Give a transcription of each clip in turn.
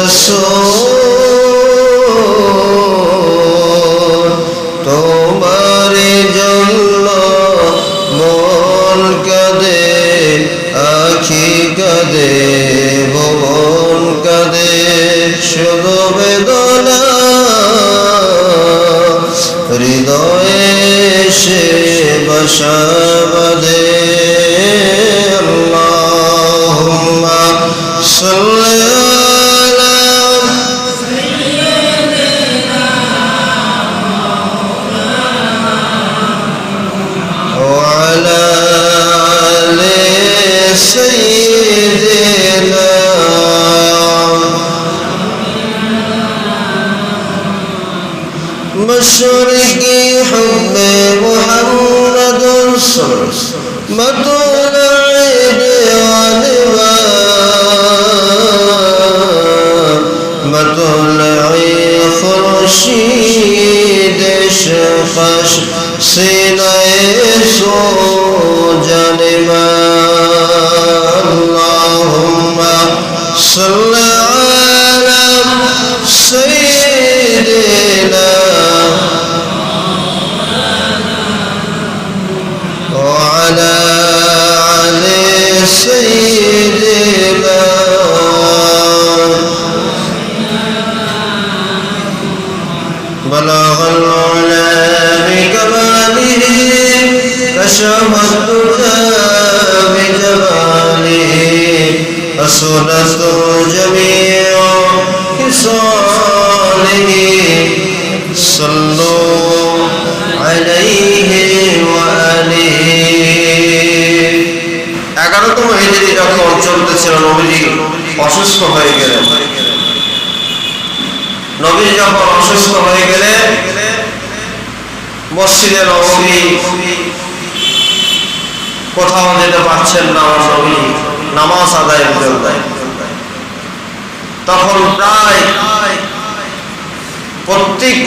রসুল مشرقي حب محمد مطلع علما مطلع خورشید شخش سینه سو جانبا اللهم صل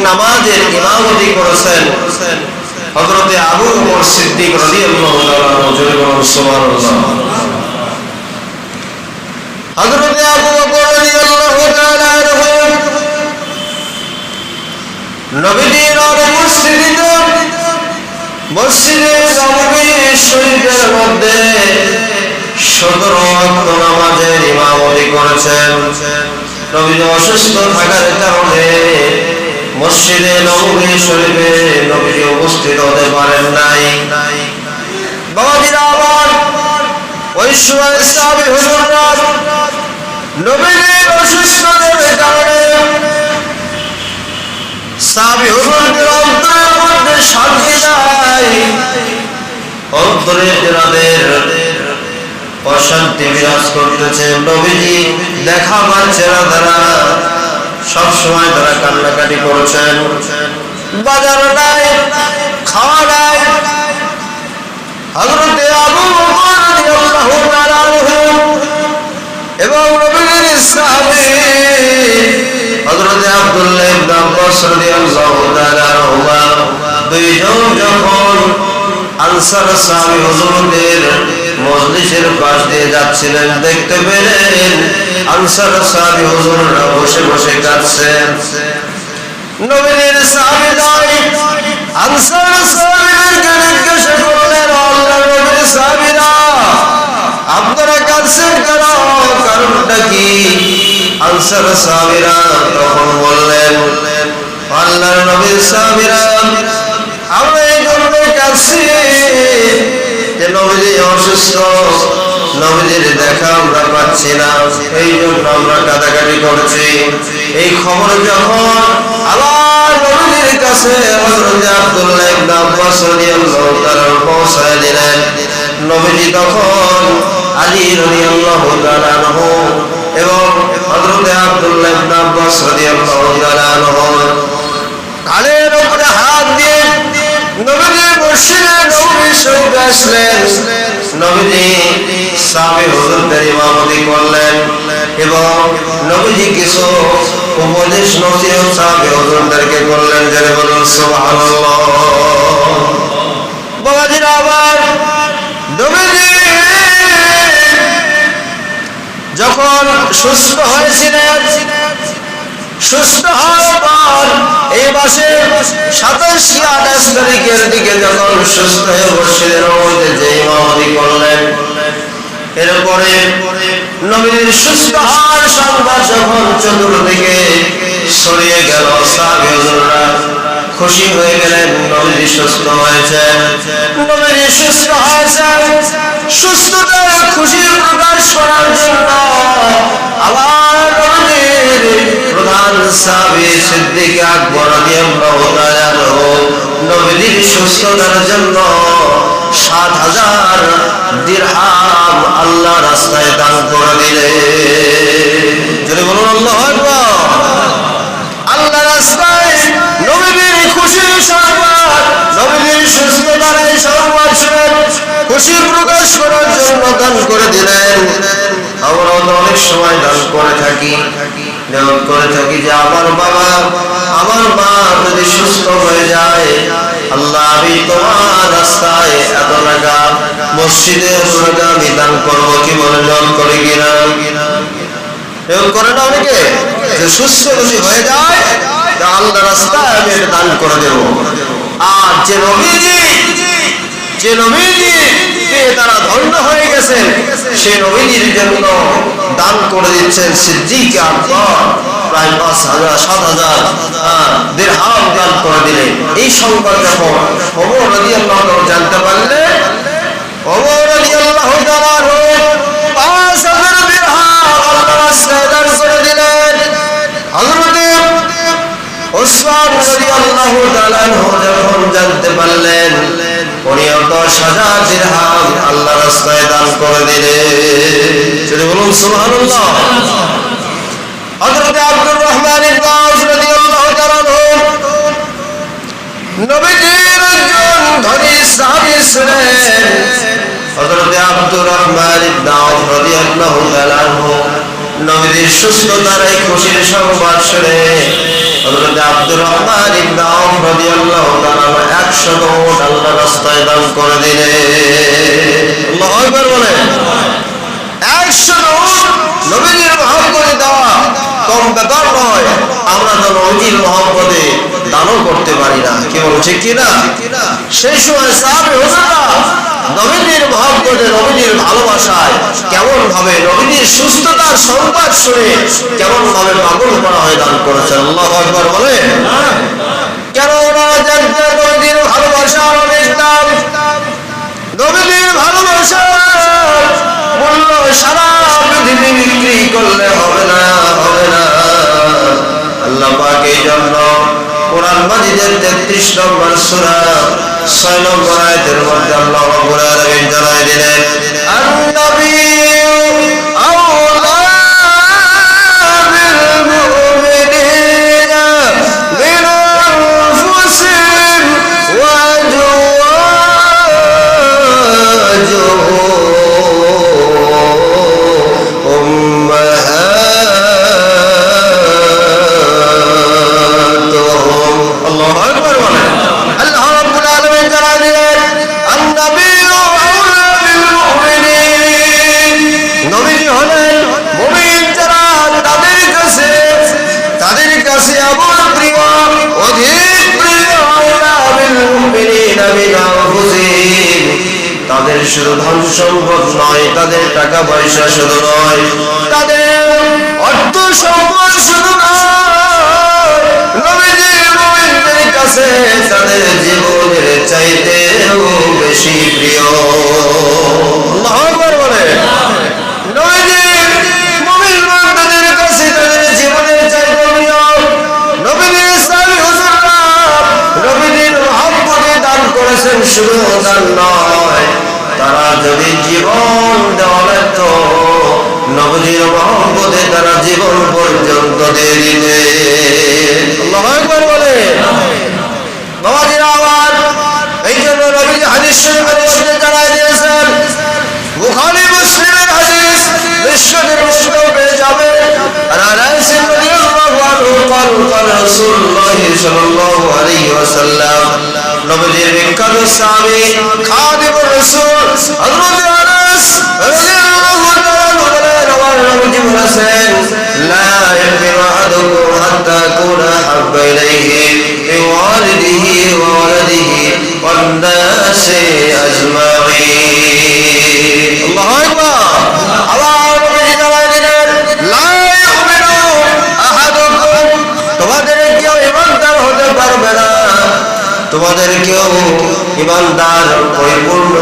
নামাজের ইমামতি করেছেন। হজরতে আবু বকর সিদ্দিক রাদিয়াল্লাহু তাআলা সুবহানাল্লাহ। হজরতে আবু বকর রাদিয়াল্লাহু তাআলা মসজিদে নবী শরীফের মধ্যে ওয়াক্ত নামাজের ইমামতি করেছেন। নবী অসুস্থ থাকার কারণে মসজিদে নবী শরীফে নবী উপস্থিত হতে পারেন নাই। ওই সময় নবীর কারণে হুজুরদের অন্তরের মধ্যে শান্তি নাই। অন্তরে যাদের অশান্তি বিরাজ করতেছে, নবীজি দেখা পাচ্ছে না তারা। সবসময় তারা কান্নাকাটি করছেন। বাজার নাই খাওয়া নাই হযরতে আবু এবং নবীর সাহাবী হযরতে আব্দুল্লাহ ইবনে আব্বাস রাদিয়াল্লাহু তাআলা দুইজন যখন আনসার সাহাবী হুজুরদের মজলিসের পাশ দিয়ে যাচ্ছিলেন, দেখতে পেলেন আনসার সাহাবী হুজুররা বসে বসে কাঁদছেন। নবীর সাহাবী নয় আনসার সাহাবীদেরকে জিজ্ঞাসা করলেন আল্লাহ নবীর সাহাবীরা, আপনারা কাঁদছেন কেন? কারণটা কি? আনসার সাহাবীরা তখন বললেন, আল্লাহর নবীর সাহাবীরা, আমরা এই জন্য কাঁদছি যে নবীজি অসুস্থ। নবীজির দেখা আমরা পাচ্ছি না। এই জন্য আমরা কাটাকাটি করছি। এই খবর যখন আবার নবীজির কাছে আব্দুল্লাহ ইবনে আব্বাস রাদিয়াল্লাহু তাআলা পৌঁছায় দিলেন। নবীজি তখন আলী রাদিয়াল্লাহু তাআলা আনহু এবং হযরত আব্দুল্লাহ ইবনে আব্বাস রাদিয়াল্লাহু তাআলা আনহু কালের উপরে হাত নবীজি মসজিদে নবী শরীফ আসলেন। নবীজি সাবে হুজুরদের ইমামতি করলেন এবং নবীজি কিছু উপদেশ নজির সাবে হুজুরদেরকে করলেন। যারা বলুন, সুবহানাল্লাহ। বাবাজির আবার যখন সুস্থ হয়েছিলেন সুস্থ হওয়ার পর এই মাসে সাতাশি আঠাশ তারিখের দিকে যখন সুস্থ হয়ে বসছিলেন যে করলেন, এরপরে নবীর সুস্থ হওয়ার সংবাদ যখন চতুর্দিকে ছড়িয়ে গেল খুশি হয়ে গেলেন নবীর সুস্থ হয়েছে। নবীর সুস্থ হয়েছে। সুস্থতার খুশি প্রকাশ করার জন্য আবার নবীর প্রধান সাহাবী সিদ্দিক আকবর রাদিয়াল্লাহু তাআলা নবীর সুস্থতার আল্লাহ রাস্তায় দান করে দিলে। বলুন, আল্লাহ রাস্তায় নবীর খুশির সংবাদ খুশি প্রকাশ করার জন্য দান করে দিলেন। আমরাও তো অনেক সময় দান করে থাকি। নিয়ত করে থাকি যে আমার বাবা, আমার মা যদি সুস্থ হয়ে যায়, আল্লাহ আমি তোমার রাস্তায় এত টাকা মসজিদে টাকা আমি দান করব কি বলে নিয়ত করে কিনা? করে না অনেকে, যে সুস্থ যদি হয়ে যায় আল্লাহ রাস্তায় আমি এটা দান করে দেব। আর যে নবীজি যে নবীজি পেয়ে তারা ধন্য হয়ে গেছে, সে নবীজির জন্য দান করে দিচ্ছেন সিদ্দিক আকবর। প্রায় পাঁচ হাজার, সাত হাজার দেড় হাত দান করে দিলেন। এই সংবাদ যখন খবর জানতে পারলে সুস্থতার এই খুশির সংবাদ শুনে হযরত আব্দুর রহমান ইবনে আউফ রাদিয়াল্লাহু তাআলা 100 উট আল্লাহ রাস্তায় দান করে দিলেন আল্লাহু আকবার বলেন 100 উট নবীর মহব্বতে দেওয়া কম ব্যাপার নয় আমরা তো নবীর মহব্বতে দানও করতে পারি না। কি বলো ঠিক কি না সেই সময় সাহাবী হুজুররা নবীর মহব্বতে নবীর ভালোবাসায় কেমন ভাবে নবীর সুস্থতার সংবাদ শুনে কেমন ভাবে পাগল করা হয়ে দান করেছেন। আল্লাহ একবার বলে। কেন ওনারা জানতেন নবীর ভালোবাসা অনেক দাম ভালোবাসা মূল্য সারা পৃথিবী বিক্রি করলে হবে না হবে না। আল্লাহ পাক জন্য কোরআন মাজিদের তেত্রিশ নম্বর সূরা 6 নম্বর আয়াতের মধ্যে আল্লাহ রাব্বুল আলামিন জানাই দিলেন, আন-নবী والناس أجمعين الله أكبر আবার নবীজি জানাই দিলেন লা ইউমিনু আহাদুকুম তোমাদের কেউ ইমানদার হতে পারবে না তোমাদের কেউ ইমানদার পরিপূর্ণ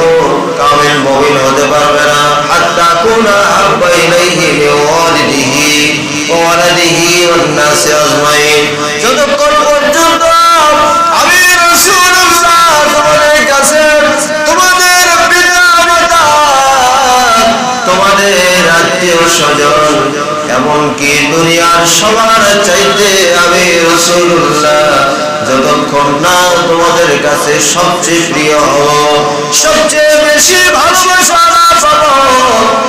কামিল মুমিন হতে পারবে না হাত্তা কুনা হাব্বা ইলাইহি মিন ওয়ালিদিহি ওয়া ওয়ালাদিহি ওয়ান নাসি আজমাইন আত্মীয় স্বজন এমনকি দুনিয়ার সবার চাইতে আমি রসুল্লাহ যতক্ষণ না তোমাদের কাছে সবচেয়ে প্রিয় সবচেয়ে বেশি ভালোবাসা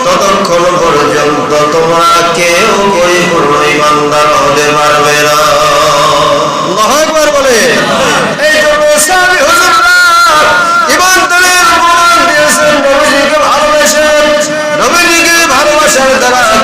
ততক্ষণ পর্যন্ত তোমরা কেউ পরিপূর্ণ ইমানদার হতে পারবে না। বলে, এই জন্য ইমানদারের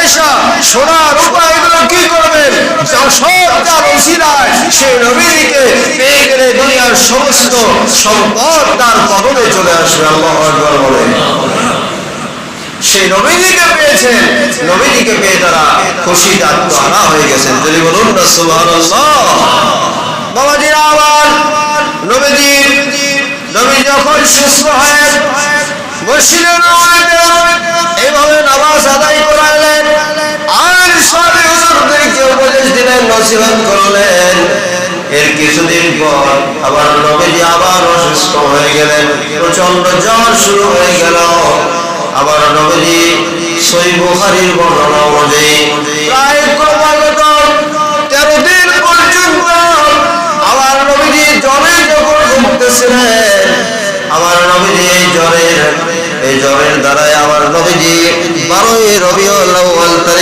পয়সা, সোনা, রূপা, এগুলো কি করবেন? যা সব তার ওসিলায় সেই নবীজিকে পেয়ে গেলে দুনিয়ার সমস্ত সম্পদ তার কদমে চলে আসবে, আল্লাহ বলে। সেই নবীজিকে পেয়েছেন, নবীজিকে পেয়ে তারা আত্মহারা হয়ে গেছেন। যদি বলুন না আবার নবীজি নবী যখন সুস্থ এইভাবে নামাজ আদায় করালেন আর সবে হুজুরদেরকে উপদেশ দিলেন নসিহত করলেন। এর কিছুদিন পর আবার নবীজি আবার অসুস্থ হয়ে গেলেন প্রচণ্ড জ্বর শুরু হয়ে গেল। আবার নবীজি সই বুখারীর বর্ণনা অনুযায়ী প্রায় ক্রমাগত তেরো দিন পর্যন্ত আবার নবীজি জ্বরে যখন ভুগতেছিলেন আমার নবীজি এই জ্বরের এই জ্বরের দ্বারাই আমার নবীজি বারোই রবিউল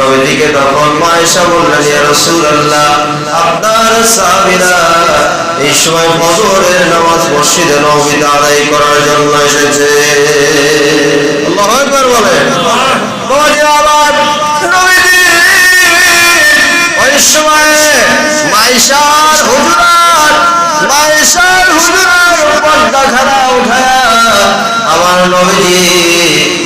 নবীজিকে তখন মায়েশা বললেন, ইয়া রাসূলুল্লাহ, আপনার সাহাবীরা এই সময় ফজরের নামাজ মসজিদে নববীতে আদায় করার জন্য এসেছে। আল্লাহু আকবার বলেন। বাবাজি আবার আমার নবীজি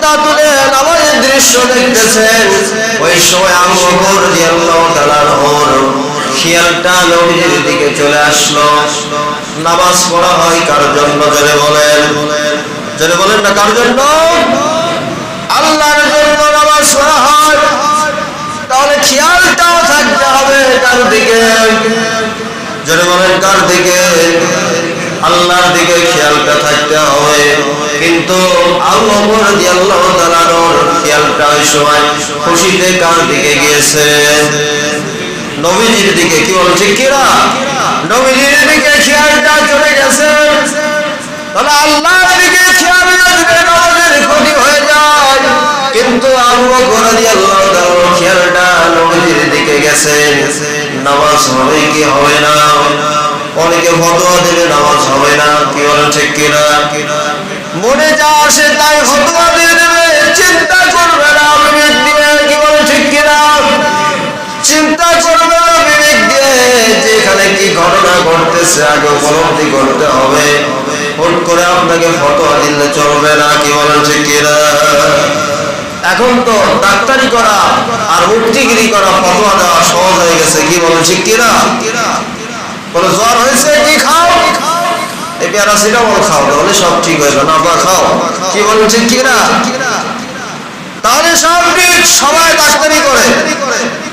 পর্দা তুলে দৃশ্য দেখতেছেন ওই সময় আনহুর খেয়ালটা দিকে চলে আসলো। নামাজ পড়া হয় কার জন্য? বলেন। বলেন না, কার জন্য? আল্লাহর জন্য নামাজ পড়া হয়। তাহলে খেয়ালটাও থাকতে হবে কার দিকে? জোরে বলেন, কার দিকে? আল্লাহর দিকে খেয়ালটা থাকতে হবে। কিন্তু আল্লাহ খুশিতে কার দিকে গিয়েছে? নবীজির দিকে কি বলছে? কিরা? নবীজির দিকে খেয়ালটা চলে গেছে। তাহলে আল্লাহর দিকে খেয়াল ক্ষতি হয়ে যায়। কিন্তু আবু খেয়ালটা দিকে গেছে। নামাজ হবে কি হবে না? অনেকে নামাজ হবে না। কি বলেন ঠিক কিনা মরে যাওয়া সে তাই হতুয়া দিয়ে দেবে। চিন্তা করবে না বিবেক দিয়ে, কি বলে, ঠিক কিনা? চিন্তা করবে না বিবেক দিয়ে যেখানে কি ঘটনা ঘটতেছে, আগে উপলব্ধি করতে হবে? ফোন করে আপনাকে ফটোয়া দিলে চলবে না, কি বলেন ঠিক এখন তো ডাক্তারি করা আর উক্তিগিরি করা ফটোয়া দেওয়া সহজ হয়ে গেছে, কি বলেন ঠিক কিনা? জ্বর হয়েছে, কি খাও? এই প্যারাসিটামল খাও, তাহলে সব ঠিক হয়ে যাবে। না, বা খাও। কি ঠিক কিনা? তাহলে সব ঠিক, সবাই ডাক্তারি করে।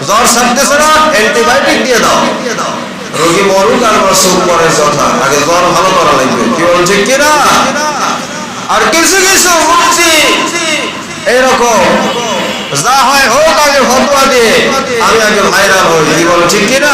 জ্বর সারতেছে না, অ্যান্টিবায়োটিক দিয়ে দাও। রোগী মরুক আর সুখ পরের কথা। আগে জ্বর ভালো করা লাগবে। কি ঠিক কিনা? আর কিছু কিছু মুক্তি এইরকম। যা হয় হোক আগে ফতোয়া দিয়ে। আমি আগে ভাইরাল হই। কি বলো ঠিক কিনা?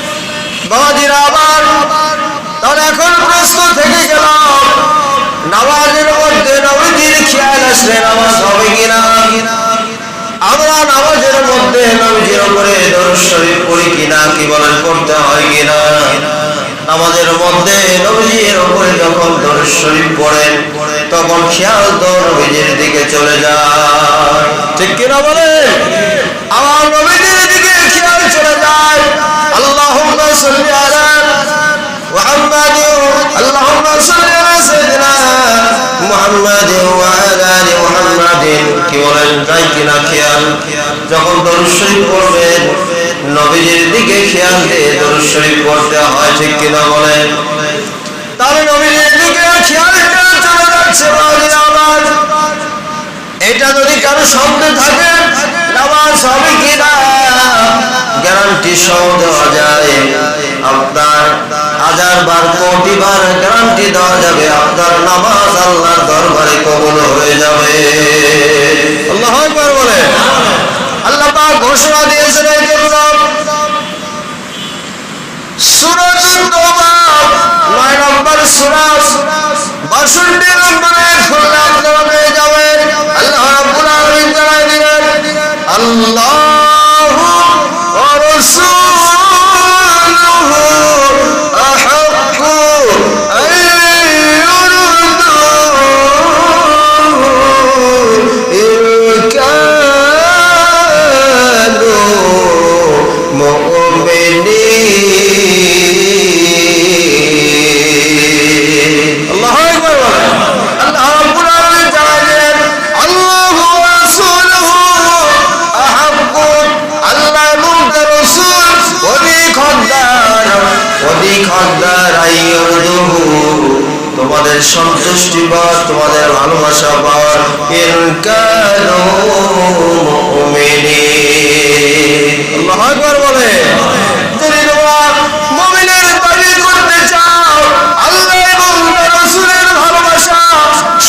আবার। তাহলে এখন প্রশ্ন থেকে গেল, নামাজের মধ্যে নবীজির খেয়াল আসলে নামাজ হবে কিনা? আমরা নামাজের মধ্যে নবীজির উপরে দরুদ শরীফ পড়ি কিনা, কি বলেন করতে হয় কিনা? মধ্যে নবীজির উপরে যখন দরুদ শরীফ পড়েন তখন খেয়াল তো নবীজির দিকে চলে যায়। ঠিক কিনা বলেন? আমার নবীজির আল্লাহুম্মা সাল্লি আলা محمد اللهم صل على سيدنا محمد وعلى ال محمد কি বলেন তাই কিনা খেয়াল যখন দরুদ শরীফ পড়বেন নবীজির দিকে খেয়াল দিয়ে দরুদ শরীফ পড়তে হয় ঠিক কিনা বলেন তাহলে নবীজির দিকে খেয়ালটা চলে যাচ্ছে বাউলিয়া আওয়াজ এটা যদি কারো সন্দেহ থাকে নামাজ হবে কিনা গ্যারান্টি সহ দেওয়া যায়। আপনার হাজার বার কোটি বার গ্যারান্টি দেওয়া যাবে। আপনার নামাজ আল্লাহর দরবারে কবল হয়ে তোমাদের সন্তুষ্টি পাওয়ার তোমাদের ভালোবাসা পাওয়ার বলে। আল্লাহ ভালোবাসা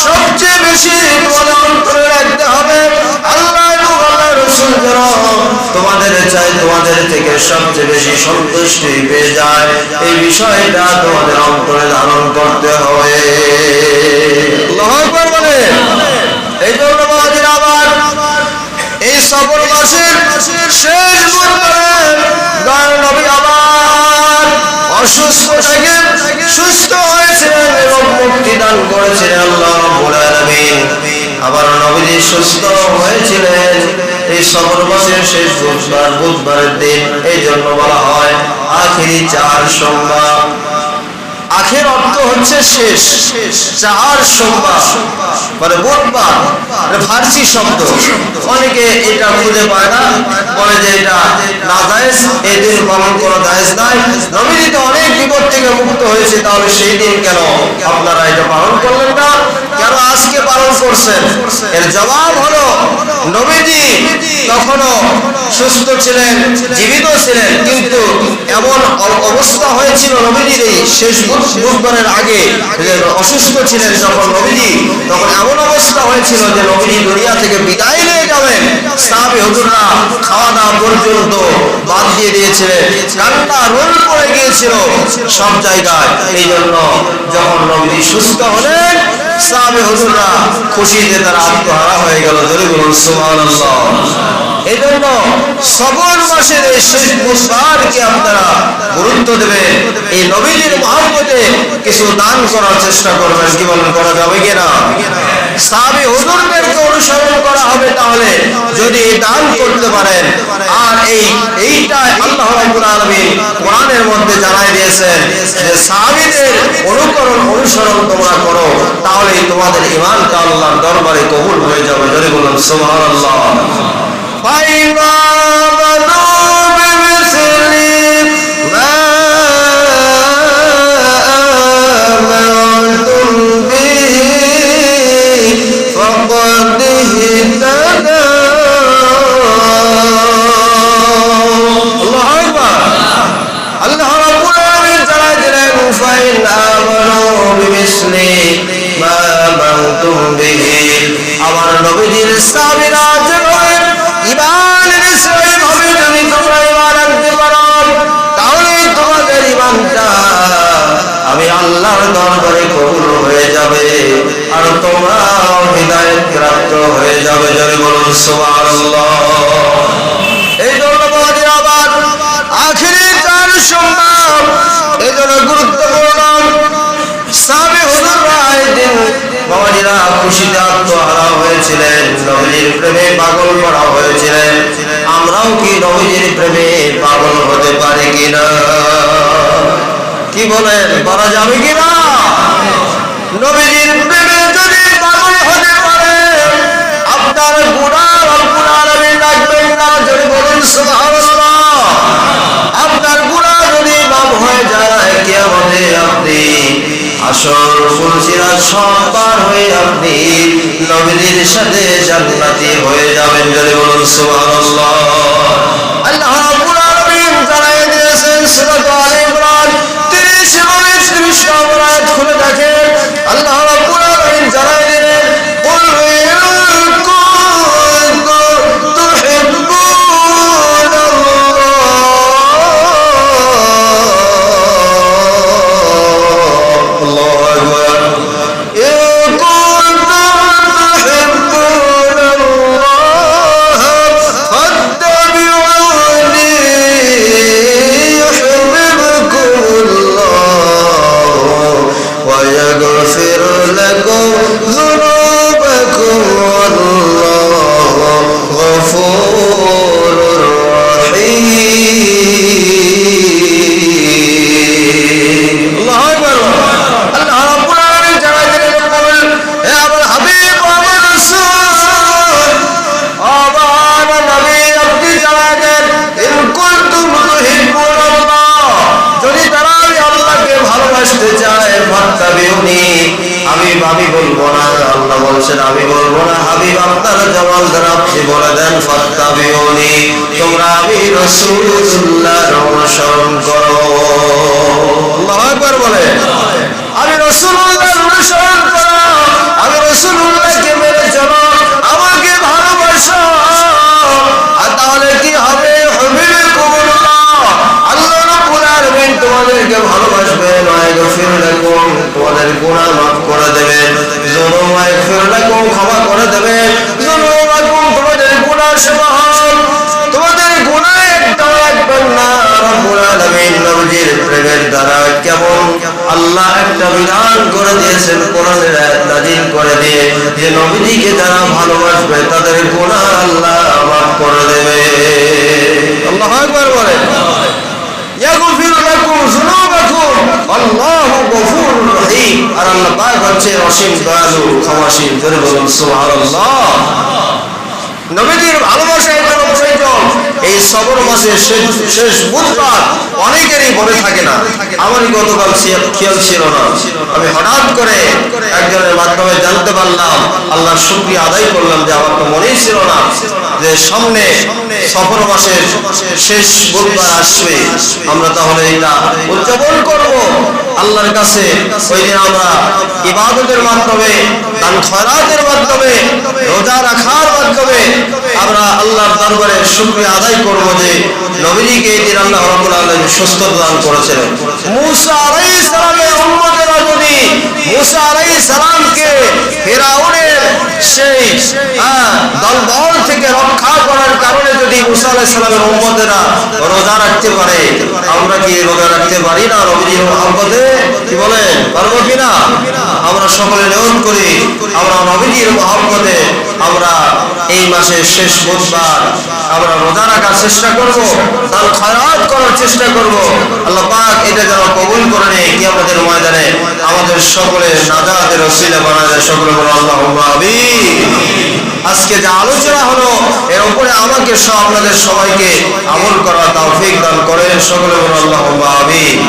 সবচেয়ে বেশি রাখতে হবে। আল্লাহ রাসূল যেন তোমাদের চাই তোমাদের থেকে সবচেয়ে বেশি সন্তুষ্টি পেয়ে যায়। এই বিষয়টা তোমাদের অন্তরে ধারণ করতে হবে। সুস্থ সফর মাসের শেষ বুধবার বুধবারের দিন এই জন্য বলা হয় আখিরি চার সোমবার। আখের অর্থ হচ্ছে শেষ চার সোমবার মানে বুধবার ফার্সি শব্দ। অনেকে এটা খুঁজে পায় না, বলে যে এটা না জায়েজ এই দিন পালন করা জায়েজ নাই। নবীজি তো অনেক বিপদ থেকে মুক্ত হয়েছে, তাহলে সেই দিন কেন আপনারা এটা পালন করলেন না? কেন আজকে পালন করছেন? এর জবাব হলো, নবীজি তখনও সুস্থ ছিলেন, জীবিত ছিলেন, কিন্তু এমন অবস্থা হয়েছিল নবীজির এই শেষ বুধ- বুধবারের আগে অসুস্থ ছিলেন যখন নবীজি, তখন এমন অবস্থা হয়েছিল যে নবীজি দুনিয়া থেকে বিদায় নিয়ে যাবেন সাহাবি হুজুররা খাওয়া দাওয়া পর্যন্ত বাদ দিয়ে দিয়েছিলেন। কান্না রোল পড়ে গিয়েছিল সব জায়গায়। এই জন্য যখন নবী সুস্থ হলেন, সাহাবি হুজুররা খুশিতে তারা আত্মহারা হয়ে গেল। যদি বলুন, সুবহানাল্লাহ। এই জন্য মাসের এই শেষ আপনারা গুরুত্ব দেবেন। এই মহাব্বতে কিছু দান করার চেষ্টা করবেন। কি করা যাবে কিনা অনুসরণ করা হবে তাহলে যদি দান করতে পারেন। আর এই এইটা আল্লাহ কোরআনের মধ্যে জানাই দিয়েছেন যে সাহাবীদের অনুকরণ, অনুসরণ তোমরা করো তাহলে তোমাদের ঈমানটা আল্লাহর দরবারে কবুল হয়ে যাবে। যদি বলুন, সুবহানাল্লাহ। 欢迎 নবীজির কি নবীজির প্রেমে পাগল হতে পারি কিনা? কি বলেন কিনা? নবীজির প্রেমে যদি পাগল হতে পারে, আপনার গুণা রব্বুল আলামিন রাখবেন না, যদি বলুন হয়ে যায়, কিয়ামতে আপনি আসর ফুলসিরাজ সব হয়ে আপনি নবীর সাথে জান্নাতি হয়ে যাবেন যদি বলুন সুবহানাল্লাহ। আল্লাহ রাব্বুল আলামিন জানাই দিয়েছেন সূরা ইমরান 30 এবং 31 নম্বর আয়াত খুলে দেখেন। আল্লাহ বলছেন, আমি বলব না, হাবিব আপনার জবাব আপনি বলে দেন, ফাত্তাবিউনি। তোমরা আমি রাসূলুল্লাহর অনুসরণ করো। তোমাদের তোমাদের আল্লাহ একটা বিধান করে দিয়েছেন আল্লাহ মাফ করে দেবে। আল্লাহু আকবার বলে ইয়াগফির লাকুম যুনুবাকুম, আল্লাহু আর আল্লাহ হচ্ছে অসীম দয়ালু, ক্ষমাশীল, জোরে বলুন, সুবহানাল্লাহ। নবীজির ভালোবাসা এখানে প্রয়োজন এই সবর মাসের শেষ বুধবার অনেকেরই মনে থাকে না, আমারই গতকাল খেয়াল ছিল না। আমি হঠাৎ করে একজনের মাধ্যমে জানতে পারলাম, আল্লাহর শুক্রিয়া আদায় করলাম যে আমার তো মনেই ছিল না। যে সামনে সফর মাসের শেষ বুধবার আসবে, আমরা তাহলে এটা উদযাপন করব। আল্লাহর কাছে ওই দিন আমরা ইবাদতের মাধ্যমে, দান খয়রাতের মাধ্যমে, রোজা রাখার মাধ্যমে আমরা আল্লাহর দরবারে শুকরিয়া আদায় করব যে নবীজিকে এই দিন আল্লাহ রাব্বুল আলামিন সুস্থ দান করেছিলেন মুসা আলাইহিস সালামের উম্মতেরা সেই হ্যাঁ, থেকে রক্ষা করার কারণে যদি মুসা আলাইহিস সালামের রোজা রাখতে পারে আমরা কি রোজা রাখতে পারি না নবীজির মহব্বতে কি বলেন? পারব কিনা আমরা সকলে নিয়ম করি, আমরা নবীজির মহব্বতে আমরা এই মাসের শেষ বুধবার আমরা রোজা রাখার চেষ্টা করব তার খয়রাত করার চেষ্টা করব। আল্লাহ পাক এটা যেন কবুল করে নেয় কি আমাদের ময়দানে, আমাদের সকলে নাজাতের ওসিলা বানা যায় সকলে বলো আল্লাহ আজকে যে আলোচনা হলো, এর উপরে আমাকে সহ আপনাদের সবাইকে আমল করা তৌফিক দান করেন। সকলে বলো আল্লাহ আমিন।